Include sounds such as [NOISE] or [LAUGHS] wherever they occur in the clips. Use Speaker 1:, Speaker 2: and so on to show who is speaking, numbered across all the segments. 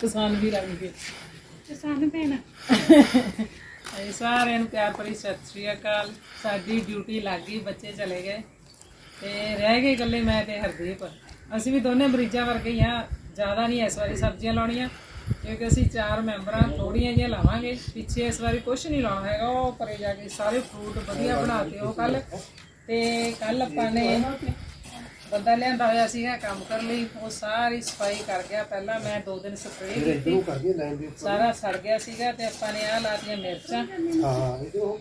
Speaker 1: ਕਿਸਾਨ ਵੀ ਰੰਗ ਗਏ।
Speaker 2: ਕਿਸਾਨ ਭੈਣ।
Speaker 1: ਇਹ ਸਾਰਿਆਂ ਨੂੰ ਪਿਆਰ ਭਰੀ ਸਤਿ ਸ਼੍ਰੀ ਅਕਾਲ। ਸਾਡੀ ਡਿਊਟੀ ਲੱਗ ਗਈ ਬੱਚੇ ਚਲੇ ਗਏ। ਤੇ ਰਹਿ ਗਏ ਇਕੱਲੇ ਮੈਂ ਤੇ ਹਰਦੀਪ। ਅਸੀਂ ਵੀ ਦੋਨੇ ਮਰੀਜ਼ਾਂ ਵਰਗੇ ਹੀ ਆ ਜ਼ਿਆਦਾ ਨਹੀਂ ਇਸ ਵਾਰੀ ਸਬਜ਼ੀਆਂ ਲਾਉਣੀਆਂ ਕਿਉਂਕਿ ਅਸੀਂ ਚਾਰ ਮੈਂਬਰਾਂ ਥੋੜੀਆਂ ਜਿਹੀਆਂ ਲਾਵਾਂਗੇ। ਪਿੱਛੇ ਇਸ ਵਾਰੀ ਕੁਝ ਨਹੀਂ ਲਾਉਣਾ ਹੈਗਾ ਉਹ ਪਰੇ ਜਾ ਕੇ ਸਾਰੇ ਫਰੂਟ ਵਧੀਆ ਬਣਾਤੇ ਉਹ ਕੱਲ ਤੇ ਕੱਲ ਆਪਾਂ ਨੇ ਬੰਦਾ ਲਿਆਂਦਾ ਹੋਇਆ ਸੀਗਾ ਕੰਮ ਕਰਨ ਲਈ ਉਹ ਸਾਰੀ ਸਫ਼ਾਈ ਕਰ ਗਿਆ। ਪਹਿਲਾਂ ਮੈਂ ਦੋ ਦਿਨ ਸਪਰੇਅ ਕੀਤੀ।
Speaker 3: ਕਰ ਗਏ ਲਾਈਨ ਦੇ
Speaker 1: ਸਾਰਾ ਸੜ ਗਿਆ ਸੀਗਾ ਤੇ ਆਪਾਂ ਨੇ ਆਹ ਲਾਤੀਆਂ ਮਿਰਚਾਂ।
Speaker 3: ਹਾਂ ਇਹ ਉਹ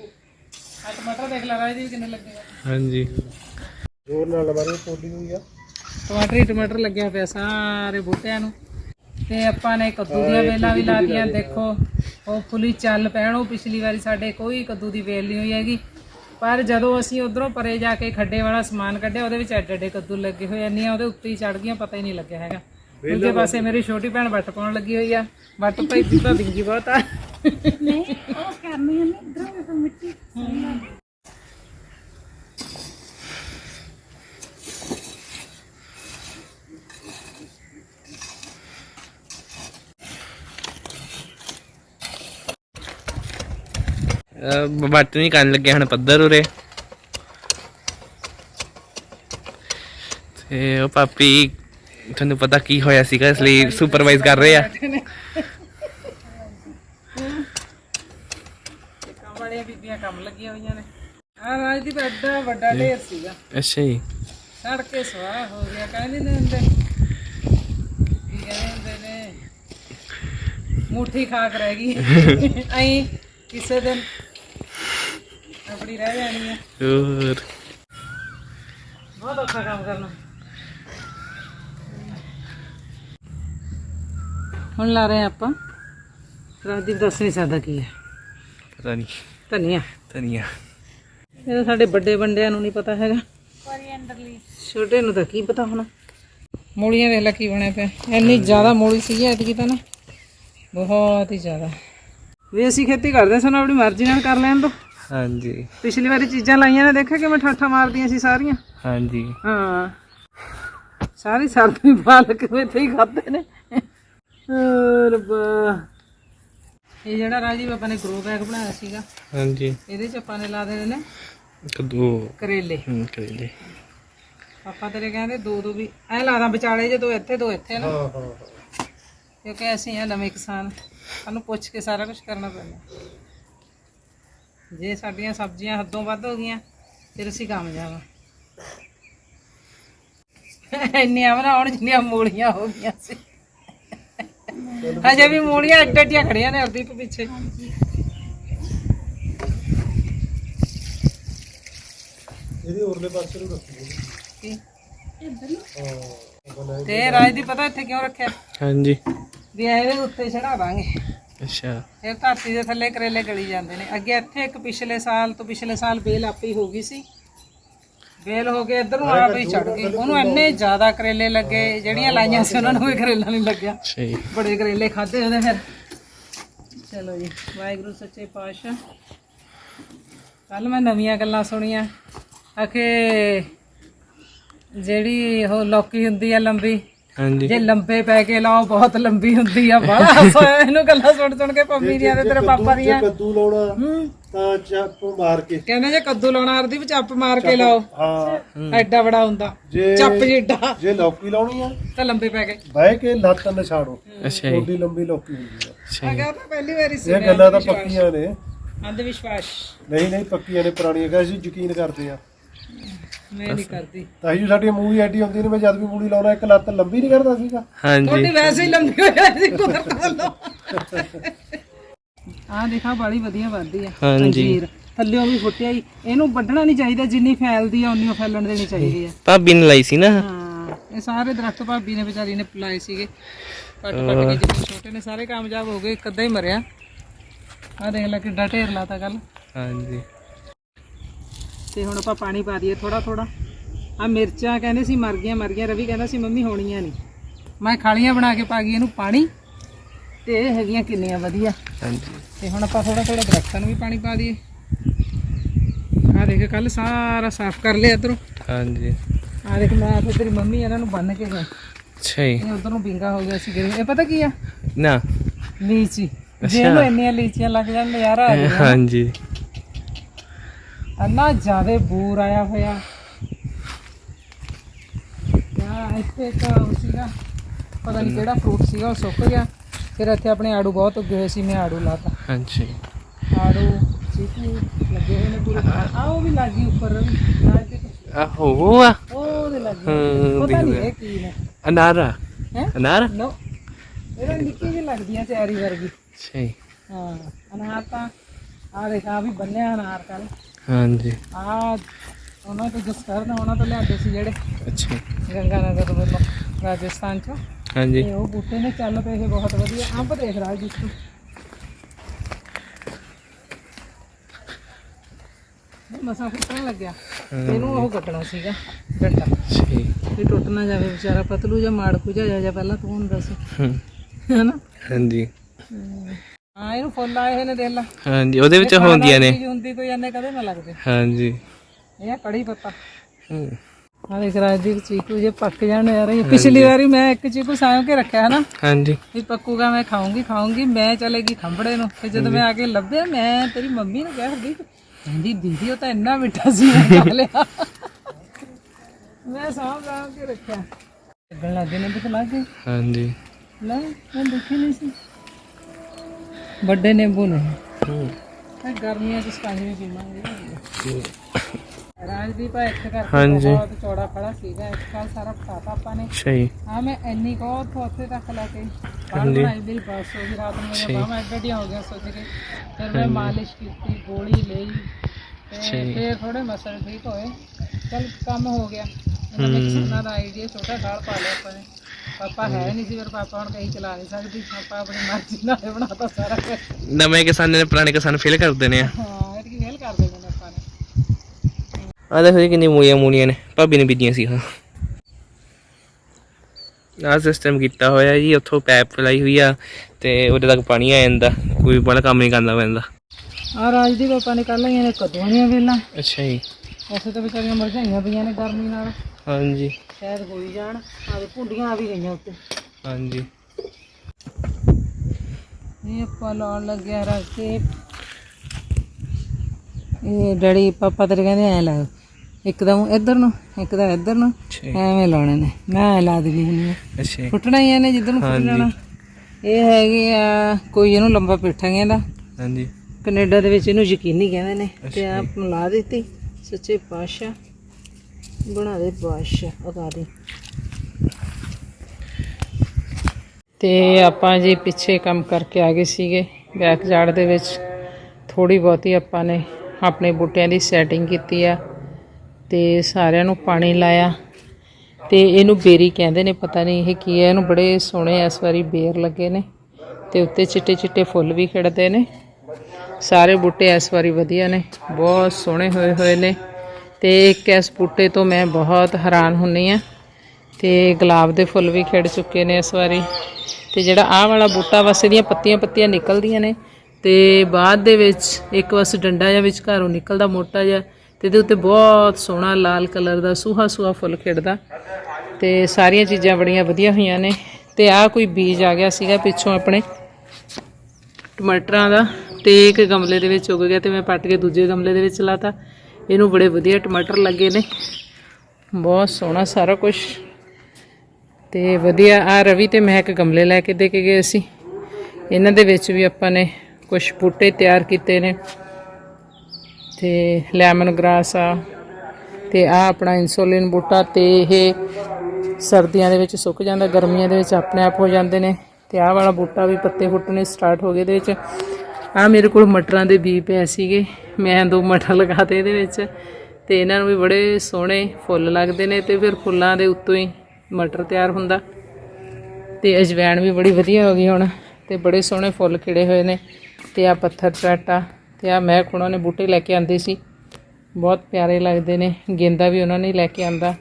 Speaker 1: ਆ ਟਮਾਟਰ ਦੇਖ ਲਾ ਰਾਜ ਦੀ ਵੀ ਕਿੰਨੇ ਲੱਗੇ ਆ।
Speaker 4: ਹਾਂਜੀ।
Speaker 3: ਜੋਰ ਨਾਲ ਲਵਾਰੇ ਪੋਲੀ ਹੋਈ ਆ।
Speaker 1: ਟਮਾਟਰ ਹੀ ਟਮਾਟਰ ਲੱਗਿਆ ਪਿਆ ਸਾਰੇ ਬੂਟਿਆਂ ਨੂੰ। ਤੇ ਆਪਾਂ ਨੇ ਕੱਦੂ ਦੀਆਂ ਵੇਲਾਂ ਵੀ ਲਾਤੀਆਂ ਦੇਖੋ। ਹੋਪਫੁਲੀ ਚੱਲ ਪੈਣ ਉਹ ਪਿਛਲੀ ਵਾਰੀ ਸਾਡੇ ਕੋਈ ਕੱਦੂ ਦੀ ਵੇਲ ਨਹੀਂ ਹੋਈ ਹੈਗੀ। ਪਰ ਜਦੋਂ ਅਸੀਂ ਉਧਰੋਂ ਪਰੇ ਜਾ ਕੇ ਖੱਡੇ ਵਾਲਾ ਸਮਾਨ ਕੱਢਿਆ ਉਹਦੇ ਵਿੱਚ ਐਡੇ ਐਡੇ ਕੱਦੂ ਲੱਗੇ ਹੋਏ ਇੰਨੀਆਂ ਉਹਦੇ ਉੱਤੇ ਹੀ ਚੜ ਗਈਆਂ ਪਤਾ ਹੀ ਨਹੀਂ ਲੱਗਿਆ ਹੈਗਾ। ਦੂਜੇ ਪਾਸੇ ਮੇਰੀ ਛੋਟੀ ਭੈਣ ਵੱਟ ਪਾਉਣ ਲੱਗੀ ਹੋਈ ਆ। ਵੱਟ ਭਾਈ ਦੀ ਤਾਂ ਦਿੰਗੀ ਬਹੁਤ ਆ।
Speaker 2: ਨਹੀਂ ਉਹ ਕਰਨੀ ਹੈ ਇਧਰੋਂ ਤਾਂ ਮਿੱਟੀ।
Speaker 4: ਬੱਟ ਨਹੀਂ ਕਰਨ ਲੱਗੇ ਹੁਣ ਪੱਧਰ ਉਰੇ। ਤੇ ਉਹ ਪਾਪੀ ਤੁਹਾਨੂੰ ਪਤਾ ਕੀ ਹੋਇਆ ਸੀਗਾ ਇਸ ਲਈ ਸੁਪਰਵਾਈਜ਼ ਕਰ ਰਹੇ ਆ।
Speaker 1: ਤੇ ਕੰਮ ਵਾਲੀਆਂ ਬੀਬੀਆਂ ਕੰਮ ਲੱਗੀਆਂ ਹੋਈਆਂ ਨੇ। ਆ ਰਾਜ ਦੀ ਐਡਾ ਵੱਡਾ ਢੇਰ ਸੀਗਾ।
Speaker 4: ਅੱਛਾ ਜੀ।
Speaker 1: ਸੜ ਕੇ ਸਵਾਹ ਹੋ ਗਿਆ ਕਹਿੰਦੇ ਨੇ ਹੁੰਦੇ ਕੀ ਕਹਿੰਦੇ ਹੁੰਦੇ ਨੇ? ਮੁੱਠੀ ਖਾਕ ਰਹਿ ਗਈ। [LAUGHS] ਐਂ ਕਿਸੇ ਦਿਨ ਆਪਣੀ ਰਹਿ ਜਾਣੀ ਆ।
Speaker 4: ਹੋਰ।
Speaker 1: ਬਹੁਤ ਔਖਾ ਕੰਮ ਕਰਨਾ। ਹੁਣ ਲਾ ਰਹੇ ਆਪਾਂ। ਰਾਜਦੀਪ ਦੱਸ ਨਹੀਂ ਸਕਦਾ ਕੀ ਹੈ।
Speaker 4: ਪਤਾ ਨਹੀਂ।
Speaker 1: ਧਨੀਆ।
Speaker 4: ਧਨੀਆ।
Speaker 1: ਇਹ ਤਾਂ ਸਾਡੇ ਵੱਡੇ ਬੰਦਿਆਂ ਨੂੰ ਨਹੀਂ ਪਤਾ ਹੈਗਾ।
Speaker 2: ਕੋਰੀਐਂਡਰ ਲਈ।
Speaker 1: ਛੋਟੇ ਨੂੰ ਤਾਂ ਕੀ ਪਤਾ ਹੋਣਾ। ਮੂਲੀਆਂ ਦੇਖ ਲੈ ਕੀ ਬਣਿਆ ਪਿਆ। ਇੰਨੀ ਜ਼ਿਆਦਾ ਮੂਲੀ ਸੀ ਐਤਕੀ ਤਾਂ ਨਾ। ਬਹੁਤ ਹੀ ਜ਼ਿਆਦਾ। ਵੀ ਅਸੀਂ ਖੇਤੀ ਕਰਦੇ ਸਾਨੂੰ ਆਪਣੀ ਮਰਜ਼ੀ ਨਾਲ ਕਰ ਲੈਣ ਦੋ।
Speaker 4: ਹਾਂਜੀ।
Speaker 1: ਪਿਛਲੀ ਵਾਰੀ ਚੀਜ਼ਾਂ ਲਾਈਆਂ ਨੇ ਦੇਖਿਆ ਕਿਵੇਂ ਠਾਠਾ ਮਾਰਦੀਆਂ ਸੀ ਸਾਰੀਆਂ?
Speaker 4: ਹਾਂਜੀ।
Speaker 1: ਹਾਂ। ਸਾਰੀ ਸਰਦੀ ਪਾਲਕ ਇੱਥੇ ਹੀ ਖਾਦੇ ਨੇ। ਰੱਬਾ ਇਹ ਜਿਹੜਾ ਰਾਜੀ ਬਾਬਾ ਨੇ ਗਰੋ ਬੈਗ ਬਣਾਇਆ ਸੀਗਾ
Speaker 4: ਹਾਂਜੀ।
Speaker 1: ਇਹਦੇ ਚ ਆਪਾਂ ਨੇ ਲਾ ਦੇਣੇ ਨੇ
Speaker 4: ਕਦੂ
Speaker 1: ਕਰੇਲੇ।
Speaker 4: ਹਮ ਕਰੇਲੇ।
Speaker 1: ਪਾਪਾ ਤੇਰੇ ਕਹਿੰਦੇ ਦੋ ਦੋ ਵੀ ਐ ਲਾਦਾ ਵਿਚਾਲੇ ਜੇ ਦੋ ਇੱਥੇ ਦੋ ਇੱਥੇ ਨਾ।
Speaker 3: ਹਾਂ ਹਾਂ
Speaker 1: ਕਿਉਂਕਿ ਅਸੀਂ ਆ ਨਵੇਂ ਕਿਸਾਨ ਸਾਨੂੰ ਪੁੱਛ ਕੇ ਸਾਰਾ ਕੁਝ ਕਰਨਾ ਪੈਂਦਾ। ਜੇ ਸਾਡੀਆਂ ਸਬਜ਼ੀਆਂ ਹੱਦੋਂ ਵੱਧ ਹੋ ਗਈਆਂ ਫਿਰ ਅਸੀਂ ਕਾਮਯਾਬ ਆ ਇੰਨੀਆਂ ਬਣਾਉਣ ਜਿੰਨੀਆਂ ਮੂਲੀਆਂ ਹੋ ਗਈਆਂ ਸੀ। ਹਜੇ ਵੀ ਮੂਲੀਆਂ ਅੱਡ ਅੱਡੀਆਂ ਖੜੀਆਂ ਨੇ ਹਰਦੀਪ ਪਿੱਛੇ।
Speaker 3: ਇਹਦੇ ਉਰਲੇ ਪਾਸੇ ਨੂੰ ਰੱਖੀ
Speaker 1: ਕੀ?
Speaker 3: ਹਾਂ ਬਣਾ
Speaker 1: ਤੇ ਰਾਜ ਦੀ ਪਤਾ ਇੱਥੇ ਕਿਉਂ ਰੱਖਿਆ?
Speaker 4: ਹਾਂਜੀ।
Speaker 1: ਵੀ ਐਵੇਂ ਉੱਤੇ ਚੜਾ ਦਾਂਗੇ।
Speaker 4: ਅੱਛਾ।
Speaker 1: ਫਿਰ ਧਰਤੀ ਦੇ ਥੱਲੇ ਕਰੇਲੇ ਗਲੀ ਜਾਂਦੇ ਨੇ। ਅੱਗੇ ਇੱਥੇ ਇੱਕ ਪਿਛਲੇ ਸਾਲ ਤੋਂ ਪਿਛਲੇ ਸਾਲ ਬੇਲ ਆਪੇ ਹੀ ਗਈ ਸੀ। ਬੇਲ ਹੋ ਕੇ ਇੱਧਰ ਨੂੰ ਆਪ ਹੀ ਚੜ ਗਈ। ਉਹਨੂੰ ਇੰਨੇ ਜ਼ਿਆਦਾ ਕਰੇਲੇ ਲੱਗੇ ਜਿਹੜੀਆਂ ਲਾਈਆਂ ਸੀ ਉਹਨਾਂ ਨੂੰ ਕੋਈ ਕਰੇਲਾ ਨਹੀਂ ਲੱਗਿਆ। ਬੜੇ ਕਰੇਲੇ ਖਾਦੇ ਉਹਦੇ ਫਿਰ। ਚਲੋ ਜੀ ਵਾਹਿਗੁਰੂ ਸੱਚੇ ਪਾਤਸ਼ਾਹ। ਕੱਲ ਮੈਂ ਨਵੀਆਂ ਗੱਲਾਂ ਸੁਣੀਆਂ। ਆਖੇ ਜਿਹੜੀ ਉਹ ਲੌਕੀ ਹੁੰਦੀ ਆ ਲੰਬੀ
Speaker 4: ਹਾਂਜੀ।
Speaker 1: ਜੇ ਲੰਬੇ ਪੈ ਕੇ ਲਾਓ ਬਹੁਤ ਲੰਬੀ ਹੁੰਦੀ ਆ ਬੜਾ ਹਾਸਾ ਆਇਆ ਇਹਨੂੰ ਗੱਲਾਂ ਸੁਣ ਸੁਣ ਕੇ ਪੰਮੀ ਦੀਆਂ ਤੇ ਤੇਰੇ ਪਾਪਾ
Speaker 3: ਜੇ
Speaker 1: ਦੀਆਂ।
Speaker 3: ਕੱਦੂ ਲਾਉਣਾ
Speaker 1: ਹੂੰ।
Speaker 3: ਤਾਂ ਚੱਪ ਮਾਰ ਕੇ।
Speaker 1: ਕਹਿੰਦੇ ਜੇ ਕੱਦੂ ਲਾਉਣਾ ਅਰਦੀ ਵਿੱਚ ਚੱਪ ਮਾਰ ਕੇ ਲਾਓ।
Speaker 3: ਹਾਂ।
Speaker 1: ਐਡਾ ਬੜਾ ਹੁੰਦਾ।
Speaker 3: ਜੇ
Speaker 1: ਚੱਪ ਜਿੱਡਾ।
Speaker 3: ਜੇ ਲੌਕੀ ਲਾਉਣੀ ਆ
Speaker 1: ਤਾਂ ਲੰਬੇ ਪੈ ਗਏ।
Speaker 3: ਬਹਿ ਕੇ ਲੱਤ ਨਿਛਾੜੋ।
Speaker 4: ਅੱਛਾ ਜੀ।
Speaker 3: ਓਡੀ ਲੰਬੀ ਲੌਕੀ ਹੁੰਦੀ ਆ।
Speaker 4: ਅੱਛਾ
Speaker 1: ਆ
Speaker 4: ਜੀ
Speaker 1: ਗਿਆ ਤਾਂ ਪਹਿਲੀ ਵਾਰੀ ਸੀ
Speaker 3: ਇਹ ਗੱਲਾਂ ਤਾਂ ਪੱਕੀਆਂ ਨੇ।
Speaker 1: ਅੰਧ ਵਿਸ਼ਵਾਸ
Speaker 3: ਨਹੀਂ ਨਹੀਂ ਪੱਕੀਆਂ ਨੇ ਪੁਰਾਣੀਆਂ। ਕਹਿੰਦੇ ਅਸੀਂ ਯਕੀਨ ਕਰਦੇ ਆ।
Speaker 1: ਮੈਂ ਨਹੀਂ ਕਰਦੀ।
Speaker 3: ਤਾਂ ਹੀ ਜੋ ਸਾਡੀ ਮੂਲੀ ਐਡੀ ਹੁੰਦੀ ਨੇ ਮੈਂ ਜਦ ਵੀ ਮੂਲੀ ਲਾਉਣਾ ਇੱਕ ਲੱਤ ਲੰਬੀ ਨਹੀਂ ਕਰਦਾ ਸੀਗਾ।
Speaker 4: ਹਾਂਜੀ।
Speaker 1: ਤੁਹਾਡੀ ਵੈਸੇ ਹੀ ਲੰਬੀ ਹੋ ਜਾਂਦੀ ਕੁਦਰਤ ਵੱਲੋਂ ਆ ਦੇਖਾ ਬਾਲੀ ਵਧੀਆ ਵੱਧਦੀ ਆ
Speaker 4: ਹਾਂਜੀ।
Speaker 1: ਅੰਜੀਰ ਥੱਲਿਓਂ ਵੀ ਫੁੱਟਿਆ ਹੀ। ਇਹਨੂੰ ਵੱਢਣਾ ਨਹੀਂ ਚਾਹੀਦਾ ਜਿੰਨੀ ਫੈਲਦੀ ਆ ਉਨੀ ਓ ਫੈਲਣ ਦੇਣੀ ਚਾਹੀਦੀ ਆ।
Speaker 4: ਭਾਬੀ ਨੇ ਲਾਈ ਸੀ ਨਾ।
Speaker 1: ਹਾਂ ਇਹ ਸਾਰੇ ਦਰਖਤ ਭਾਬੀ ਨੇ ਵਿਚਾਰੀ ਨੇ ਲਾਏ ਸੀਗੇ। ਪੱਟ ਪੱਟ ਕੇ ਜਿੰਨੇ ਛੋਟੇ ਨੇ ਸਾਰੇ ਕਾਮਯਾਬ ਹੋ ਗਏ ਇੱਕ ਅੱਧਾ ਹੀ ਮਰਿਆ। ਆ ਦੇਖ ਲੈ ਕਿੱਡਾ ਢੇਰ ਲਾਤਾ ਕੱਲ
Speaker 4: ਹਾਂਜੀ।
Speaker 1: ਤੇ ਹੁਣ ਆਪਾਂ ਪਾਣੀ ਪਾ ਦਈਏ ਥੋੜਾ ਥੋੜਾ ਆ ਮਿਰਚਾਂ ਕਹਿੰਦੇ ਸੀ ਮਰ ਗਈਆਂ ਮਰ ਗਈਆਂ। ਰਵੀ ਕਹਿੰਦਾ ਸੀ ਮੰਮੀ ਹੋਣੀਆਂ ਨਹੀਂ। ਮੈਂ ਖਾਲੀਆਂ ਬਣਾ ਕੇ ਪਾ ਗਈ ਇਹਨੂੰ ਪਾਣੀ। ਤੇ ਇਹ ਹੈਗੀਆਂ ਕਿੰਨੀਆਂ ਵਧੀਆ।
Speaker 4: ਹਾਂਜੀ।
Speaker 1: ਤੇ ਹੁਣ ਆਪਾਂ ਥੋੜਾ ਥੋੜਾ ਦਰਖਤਾਂ ਨੂੰ ਵੀ ਪਾਣੀ ਪਾ ਦਈਏ। ਆ ਦੇਖ ਕੱਲ ਸਾਰਾ ਸਾਫ਼ ਕਰ ਲਿਆ ਇਧਰੋਂ।
Speaker 4: ਹਾਂਜੀ।
Speaker 1: ਆ ਦੇਖ ਮੈਂ ਤੇ ਤੇਰੀ ਮੰਮੀ ਇਹਨਾਂ ਨੂੰ ਬੰਨ ਕੇ ਗਏ
Speaker 4: ਅੱਛਾ ਜੀ।
Speaker 1: ਇਹ ਉਧਰ ਨੂੰ ਹੋ ਗਿਆ ਸੀ ਗਿਰ ਇਹ ਪਤਾ ਕੀ ਆ?
Speaker 4: ਨਾ।
Speaker 1: ਲੀਚੀ। ਜੇ ਇਹਨੂੰ ਇੰਨੀਆਂ ਲੀਚੀਆਂ ਲੱਗ ਜਾਣ ਨਜ਼ਾਰਾ ਆ ਜਾਣਾ
Speaker 4: ਹਾਂਜੀ।
Speaker 1: ਇੰਨਾ ਜ਼ਿਆਦਾ ਬੂਰ ਆਇਆ ਹੋਇਆ। ਯਾ ਇੱਥੇ ਇੱਕ ਉਹ ਸੀਗਾ ਪਤਾ ਨਹੀਂ ਕਿਹੜਾ ਫਰੂਟ ਸੀਗਾ ਉਹ ਸੁੱਕ ਗਿਆ। ਫਿਰ ਇੱਥੇ ਆਪਣੇ ਆੜੂ ਬਹੁਤ ਉੱਗੇ ਹੋਏ ਸੀ ਮੈਂ ਆੜੂ ਲਾਤਾ।
Speaker 4: ਹਾਂਜੀ।
Speaker 1: ਆੜੂ ਚੀਕੂ ਲੱਗੇ ਹੋਏ ਨੇ ਪੂਰੇ। ਆ ਉਹ ਵੀ ਲੱਗੀ ਉੱਪਰ ਰਾਜ ਦੇ
Speaker 4: ਆਹੋ ਉਹ ਆ
Speaker 1: ਉਹਦੇ ਲੱਗੇ
Speaker 4: ਹਾਂ,
Speaker 1: ਪਤਾ ਨਹੀਂ। ਇਹ ਕੀ ਨੇ।
Speaker 4: ਅਨਾਰਾ।
Speaker 1: ਹੈ?
Speaker 4: ਅਨਾਰ?
Speaker 1: ਨੋ ਇਹਦਾ ਨਿੱਕੀ ਜਿਹੀ ਲੱਗਦੀ ਆ ਚੈਰੀ ਵਰਗੀ।
Speaker 4: ਅੱਛਾ ਜੀ।
Speaker 1: ਹਾਂ ਅਨਾਰ ਤਾਂ ਆ ਦੇਖ ਆ ਵੀ ਬੰਨਿਆ ਅਨਾਰ ਕੱਲ
Speaker 4: ਹਾਂਜੀ।
Speaker 1: ਆ ਉਹਨਾਂ ਤੋਂ ਜਿਸ ਕਰਨ ਉਹਨਾਂ ਤੋਂ ਲਿਆਦੇ ਸੀ ਜਿਹੜੇ
Speaker 4: ਅੱਛਾ। ਜੀ।
Speaker 1: ਗੰਗਾ ਨਗਰ ਵੱਲੋਂ ਰਾਜਸਥਾਨ ਚ।
Speaker 4: ਹਾਂਜੀ।
Speaker 1: ਤੇ ਉਹ ਬੂਟੇ ਨੇ ਚੱਲ ਪਏ ਇਹ ਬਹੁਤ ਵਧੀਆ। ਅੰਬ ਦੇਖ ਰਾਜ ਜੀ ਤੂੰ। ਮਸਾ ਫੁੱਟਣ ਲੱਗਿਆ। ਇਹਨੂੰ ਉਹ ਕੱਟਣਾ ਸੀਗਾ ਡੰਡਾ। ਟੁੱਟ ਨਾ ਜਾਵੇ ਵਿਚਾਰਾ ਪਤਲੂ ਜਾਂ ਮਾੜਕੂ ਜਾ ਜਾ ਪਹਿਲਾਂ ਤੂੰ ਹੁਣ ਦੱਸ। ਹੈਨਾ?
Speaker 4: ਹਾਂਜੀ।
Speaker 1: ਹਾਂ ਇਹਨੂੰ ਫੁੱਲ ਆਏ ਹੋਏ ਨੇ ਦੇਖ ਲਾ।
Speaker 4: ਹਾਂਜੀ ਉਹਦੇ ਵਿੱਚ ਹੁੰਦੀਆਂ ਨੇ।
Speaker 1: ਚੀਜ਼ ਹੁੰਦੀ ਕੋਈ ਇਹਨੇ ਕਦੇ ਨਾ ਲੱਗਦੇ।
Speaker 4: ਹਾਂਜੀ।
Speaker 1: ਇਹ ਕੜੀ ਪੱਤਾ।
Speaker 4: ਹਮ,
Speaker 1: ਆ ਦੇਖ ਰਾਜਦੀਪ ਚੀਕੂ ਜੇ ਪੱਕ ਜਾਣ ਯਾਰ ਇਹ ਪਿਛਲੀ ਵਾਰੀ ਮੈਂ ਇੱਕ ਚੀਕੂ ਸਾਂਭ ਕੇ ਰੱਖਿਆ ਹੈ ਨਾ।
Speaker 4: ਹਾਂਜੀ।
Speaker 1: ਵੀ ਪੱਕੂਗਾ ਮੈਂ ਖਾਉਂਗੀ ਖਾਉਂਗੀ ਮੈਂ ਚਲੇਗੀ ਖੰਭੜੇ ਨੂੰ। ਤੇ ਜਦੋਂ ਮੈਂ ਆ ਕੇ ਲੱਭਿਆ ਮੈਂ ਤੇਰੀ ਮੰਮੀ ਨੂੰ ਕਿਹਾ ਹਰਦੀਪ ਕਹਿੰਦੀ ਦੀਦੀ ਉਹ ਤਾਂ ਇੰਨਾ ਮਿੱਠਾ ਸੀ ਮੈਂ ਖਾ ਲਿਆ। ਮੈਂ ਸਾਂਭ ਸਾਂਭ ਕੇ ਰੱਖਿਆ। ਲੱਗਣ ਲੱਗੇ ਨੇ ਤੇ ਲੱਗ ਗਏ।
Speaker 4: ਹਾਂਜੀ।
Speaker 1: ਲੈ ਮੈਂ ਦੇਖੀ ਨਹੀਂ ਸੀ। ਵੱਡੇ ਨਿੰਬੂ ਨੇ। ਇਹ ਗਰਮੀਆਂ ਚ ਸਕਾਂਜ ਵੀ ਪੀਵਾਂਗੇ। ਰਾਜਦੀਪ ਇੱਥੇ ਕਰਕੇ
Speaker 4: ਹਾਂਜੀ।
Speaker 1: ਬਹੁਤ ਚੌੜਾ ਖੜਾ ਸੀਗਾ। ਇੱਕ ਸਾਲ ਸਾਰਾ ਪਟਾਤਾ ਆਪਾਂ ਨੇ।
Speaker 4: ਜੀ
Speaker 1: ਹਾਂ ਮੈਂ ਇੰਨੀ ਕੋ ਉੱਥੋਂ ਤੱਕ ਲੈ ਕੇ। ਬਾਹਰ
Speaker 4: ਹਾਂਜੀ।
Speaker 1: ਬਣਾਈ ਮੇਰੀ ਬੱਸ ਹੋ ਗਈ ਰਾਤ ਨੂੰ ਮੇਰੀਆਂ ਬਾਹਾਂ ਹੋ ਗਈਆਂ ਸੋਚ ਕੇ। ਫਿਰ ਮੈਂ ਮਾਲਿਸ਼ ਕੀਤੀ ਗੋਲੀ ਲਈ। ਤੇ। ਫਿਰ ਥੋੜੇ ਮਸਲ ਠੀਕ ਹੋਏ। ਚਲ ਕੰਮ ਹੋ ਗਿਆ। ਇਹਨਾਂ ਨੇ ਕਿਸਾਨਾਂ ਦਾ ਆਈਡੀਆ ਛੋਟਾ ਗਾਲ ਪਾ ਲਿਆ ਆਪਾਂ ਨੇ। ਪਾਪਾ ਹੈ ਨਹੀਂ ਸੀ ਫਿਰ ਪਾਪਾ ਹੁਣ ਕਹੀ ਚਲਾ ਨਹੀਂ ਸਕਦੀ। ਪਾਪਾ ਆਪਣੀ ਮਰਜ਼ੀ ਨਾਲ ਬਣਾਤਾ ਸਾਰਾ ਕੁਝ
Speaker 4: ਨਵੇਂ ਕਿਸਾਨ ਨੇ ਪੁਰਾਣੇ ਕਿਸਾਨ ਫੇਲ ਕਰ ਦਿੰਦੇ ਆ।
Speaker 1: ਹਾਂ ਇਹ ਕੀ ਫੇਲ ਕਰ ਦੇਣੇ ਨੇ ਆਪਾਂ ਨੇ।
Speaker 4: ਆ ਦੇਖੋ ਜੀ ਕਿੰਨੀ ਮੂਲੀਆਂ ਮੂਲੀਆਂ ਨੇ ਭਾਬੀ ਨੇ ਬੀਜੀਆਂ ਸੀ ਹਾਂ ਆ ਸਿਸਟਮ ਕੀਤਾ ਹੋਇਆ ਜੀ ਉੱਥੋਂ ਪੈਪ ਲਾਈ ਹੋਈ ਆ ਤੇ ਉਹਦੇ ਤੱਕ ਪਾਣੀ ਆ ਜਾਂਦਾ ਕੋਈ ਬੜਾ ਕੰਮ ਨਹੀਂ ਕਰਨਾ ਪੈਂਦਾ।
Speaker 1: ਆ ਰਾਜਦੀਪ ਆਪਾਂ ਨੇ ਕੱਲ ਲਈਆਂ ਨੇ ਕਦੋਂ ਵੇਲਾਂ।
Speaker 4: ਅੱਛਾ ਜੀ।
Speaker 1: ਵੈਸੇ ਤਾਂ ਵਿਚਾਰੀਆਂ ਮਰਝਾਈਆਂ ਪਈਆਂ ਨੇ ਗਰਮੀ ਨਾਲ।
Speaker 4: ਹਾਂਜੀ।
Speaker 1: ਸ਼ਾਇਦ ਹੋਈ ਜਾਣ। ਆਹ ਭੁੰਡੀਆਂ ਆ ਵੀ ਗਈਆਂ ਉੱਤੇ।
Speaker 4: ਹਾਂਜੀ।
Speaker 1: ਇਹ ਆਪਾਂ ਲਾਉਣ ਲੱਗਿਆ ਰੱਖ ਕੇ ਇਹ ਡੈਡੀ ਪਾਪਾ ਤੇਰੇ ਕਹਿੰਦੇ ਐ ਲਾ ਇੱਕਦਮ ਇੱਧਰ ਨੂੰ ਇੱਕਦਮ ਇੱਧਰ ਨੂੰ। ਐਵੇਂ ਲਾਉਣੇ ਨੇ। ਮੈਂ ਲਾ ਦਿੰਦੀ ਹੁੰਦੀ ਹਾਂ
Speaker 4: ਅੱਛਾ।
Speaker 1: ਫੁੱਟਣਾ ਹੀ ਇਹਨੇ ਜਿੱਧਰ ਨੂੰ ਫੁੱਟ
Speaker 4: ਹਾਂਜੀ।
Speaker 1: ਜਾਣਾ। ਇਹ ਹੈਗੇ ਆ ਕੋਈ ਇਹਨੂੰ ਲੰਬਾ ਪੇਠਾ ਕਹਿੰਦਾ
Speaker 4: ਹਾਂਜੀ।
Speaker 1: ਕੈਨੇਡਾ ਦੇ ਵਿੱਚ ਇਹਨੂੰ ਯਕੀਨੀ ਕਹਿੰਦੇ ਨੇ। ਤੇ ਆਪ ਲਾ ਦਿੱਤੀ। ਸੱਚੇ ਪਾਤਸ਼ਾਹ। ਬਣਾ ਦੇ ਬਾਦਸ਼ਾਹ ਅਗਾ ਦੇ। ਤੇ ਆਪਾਂ ਜੀ ਪਿੱਛੇ ਕੰਮ ਕਰਕੇ ਆ ਗਏ ਸੀਗੇ ਬੈਕ ਜਾੜ ਦੇ ਵਿੱਚ। ਥੋੜੀ ਬਹੁਤੀ ਆਪਾਂ ਨੇ ਆਪਣੇ ਬੂਟਿਆਂ ਦੀ ਸੈਟਿੰਗ ਕੀਤੀ ਆ ਤੇ ਸਾਰਿਆਂ ਨੂੰ ਪਾਣੀ ਲਾਇਆ। ਤੇ ਇਹਨੂੰ ਬੇਰੀ ਕਹਿੰਦੇ ਨੇ, ਪਤਾ ਨਹੀਂ ਇਹ ਕੀ ਹੈ, ਇਹਨੂੰ ਬੜੇ ਸੋਹਣੇ ਇਸ ਵਾਰੀ ਬੇਰ ਲੱਗੇ ਨੇ। ਤੇ ਉੱਤੇ ਚਿੱਟੇ ਚਿੱਟੇ ਫੁੱਲ ਵੀ ਖਿੜਦੇ ਨੇ। ਸਾਰੇ ਬੂਟੇ ਇਸ ਵਾਰੀ ਵਧੀਆ ਨੇ, ਬਹੁਤ ਸੋਹਣੇ ਹੋਏ ਹੋਏ ਨੇ। ਤੇ ਇੱਕ ਇਸ ਬੂਟੇ ਤੋਂ ਮੈਂ ਬਹੁਤ ਹੈਰਾਨ ਹੁੰਨੀ ਆ ਤੇ ਗੁਲਾਬ ਦੇ ਫੁੱਲ ਵੀ ਖਿੜ ਚੁੱਕੇ ਨੇ ਇਸ ਵਾਰੀ। ਤੇ ਜਿਹੜਾ ਆਹ ਵਾਲਾ ਬੂਟਾ ਬਸ ਇਹਦੀਆਂ ਪੱਤੀਆਂ ਪੱਤੀਆਂ ਨਿਕਲਦੀਆਂ ਨੇ ਤੇ ਬਾਅਦ ਦੇ ਵਿੱਚ ਇੱਕ ਬਸ ਡੰਡਾ ਜਿਹਾ ਵਿੱਚ ਘਰੋਂ ਨਿਕਲਦਾ ਮੋਟਾ ਜਿਹਾ ਤੇ ਇਹਦੇ ਉੱਤੇ ਬਹੁਤ ਸੋਹਣਾ ਲਾਲ ਕਲਰ ਦਾ ਸੂਹਾ ਸੂਹਾ ਫੁੱਲ ਖਿੜਦਾ ਤੇ ਸਾਰੀਆਂ ਚੀਜ਼ਾਂ ਬੜੀਆਂ ਵਧੀਆ ਹੋਈਆਂ ਨੇ ਤੇ ਆਹ ਕੋਈ ਬੀਜ ਆ ਗਿਆ ਸੀਗਾ ਪਿੱਛੋਂ ਆਪਣੇ ਟਮਾਟਰਾਂ ਦਾ ਤੇ ਇੱਕ ਗਮਲੇ ਦੇ ਵਿੱਚ ਉੱਗ ਗਿਆ ਤੇ ਮੈਂ ਪੱਟ ਕੇ ਦੂਜੇ ਗਮਲੇ ਦੇ ਵਿੱਚ ਲਾਤਾ ਇਹਨੂੰ ਬੜੇ ਵਧੀਆ ਟਮਾਟਰ ਲੱਗੇ ਨੇ। ਬਹੁਤ ਸੋਹਣਾ ਸਾਰਾ ਕੁਝ ਤੇ ਵਧੀਆ ਆ ਰਵੀ ਤੇ ਮਹਿਕ ਗਮਲੇ ਲੈ ਕੇ ਦੇ ਕੇ ਗਏ ਸੀ। ਇਹਨਾਂ ਦੇ ਵਿੱਚ ਵੀ ਆਪਾਂ ਨੇ ਕੁਝ ਬੂਟੇ ਤਿਆਰ ਕੀਤੇ ਨੇ। ਤੇ ਲੈਮਨ ਗ੍ਰਾਸ ਆ, ਤੇ ਆ ਆਪਣਾ ਇਨਸੂਲਿਨ ਬੂਟਾ ਤੇ ਇਹ ਸਰਦੀਆਂ ਦੇ ਵਿੱਚ ਸੁੱਕ ਜਾਂਦਾ, ਗਰਮੀਆਂ ਦੇ ਵਿੱਚ ਆਪਣੇ ਆਪ ਹੋ ਜਾਂਦੇ ਨੇ। ਤੇ ਆਹ ਵਾਲਾ ਬੂਟਾ ਵੀ ਪੱਤੇ ਫੁੱਟਣੇ ਸਟਾਰਟ ਹੋ ਗਏ ਇਹਦੇ ਵਿੱਚ। ਆ ਮੇਰੇ ਕੋਲ ਮਟਰਾਂ ਦੇ ਬੀ ਪਏ ਸੀਗੇ। ਮੈਂ ਦੋ ਮਟਰ ਲਗਾਤੇ ਇਹਦੇ ਵਿੱਚ। ਤੇ ਇਹਨਾਂ ਨੂੰ ਵੀ ਬੜੇ ਸੋਹਣੇ ਫੁੱਲ ਲੱਗਦੇ ਨੇ ਤੇ ਫਿਰ ਫੁੱਲਾਂ ਦੇ ਉੱਤੋਂ ਹੀ ਮਟਰ ਤਿਆਰ ਹੁੰਦਾ। ਤੇ ਅਜਵਾਇਣ ਵੀ ਬੜੀ ਵਧੀਆ ਹੋ ਗਈ ਹੁਣ। ਤੇ ਬੜੇ ਸੋਹਣੇ ਫੁੱਲ ਖਿੜੇ ਹੋਏ ਨੇ। ਤੇ ਆ ਪੱਥਰ ਚਾਟਾ ਤੇ ਆ ਮੈਂ ਉਹਨਾਂ ਨੇ ਬੂਟੇ ਲੈ ਕੇ ਆਂਦੇ ਸੀ। ਬਹੁਤ ਪਿਆਰੇ ਲੱਗਦੇ ਨੇ। ਗੇਂਦਾ ਵੀ ਉਹਨਾਂ ਨੇ ਲੈ ਕੇ ਆਂਦਾ।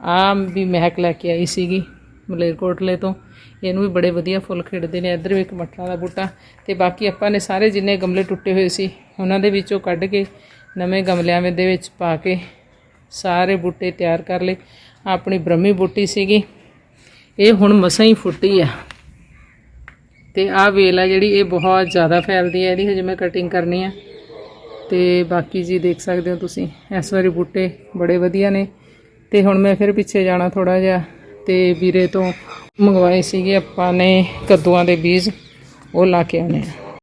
Speaker 1: ਆਮ ਵੀ ਮਹਿਕ ਲੈ ਕੇ ਆਈ ਸੀਗੀ। ਮਲੇਰਕੋਟਲੇ ਤੋਂ। ਇਹਨੂੰ ਵੀ ਬੜੇ ਵਧੀਆ ਫੁੱਲ ਖਿੜਦੇ ਨੇ। ਇੱਧਰ ਵੀ ਇੱਕ ਮਟਰਾਂ ਦਾ ਬੂਟਾ। ਤੇ ਬਾਕੀ ਆਪਾਂ ਨੇ ਸਾਰੇ ਜਿੰਨੇ ਗਮਲੇ ਟੁੱਟੇ ਹੋਏ ਸੀ, ਉਹਨਾਂ ਦੇ ਵਿੱਚੋਂ ਕੱਢ ਕੇ ਨਵੇਂ ਗਮਲਿਆਂ ਦੇ ਵਿੱਚ ਪਾ ਕੇ ਸਾਰੇ ਬੂਟੇ ਤਿਆਰ ਕਰ ਲਏ। ਆਪਣੀ ਬ੍ਰਹਮੀ ਬੂਟੀ ਸੀਗੀ। ਇਹ ਹੁਣ ਮਸਾਂ ਹੀ ਫੁੱਟੀ ਆ। ਤੇ ਆਹ ਵੇਲ ਆ ਜਿਹੜੀ, ਇਹ ਬਹੁਤ ਜ਼ਿਆਦਾ ਫੈਲਦੀ ਹੈ ਇਹਦੀ ਹਜੇ ਮੈਂ ਕਟਿੰਗ ਕਰਨੀ ਆ। ਤੇ ਬਾਕੀ ਜੀ ਦੇਖ ਸਕਦੇ ਹੋ ਤੁਸੀਂ, ਇਸ ਵਾਰੀ ਬੂਟੇ ਬੜੇ ਵਧੀਆ ਨੇ। ਤੇ ਹੁਣ ਮੈਂ ਫਿਰ ਪਿੱਛੇ ਜਾਣਾ ਥੋੜਾ ਜਿਹਾ। ਤੇ ਵੀਰੇ ਤੋਂ ਮੰਗਵਾਏ ਸੀਗੇ ਆਪਾਂ ਨੇ ਕੱਦੂਆਂ ਦੇ ਬੀਜ, ਉਹ ਲਾ ਕੇ ਆਨੇ ਆ।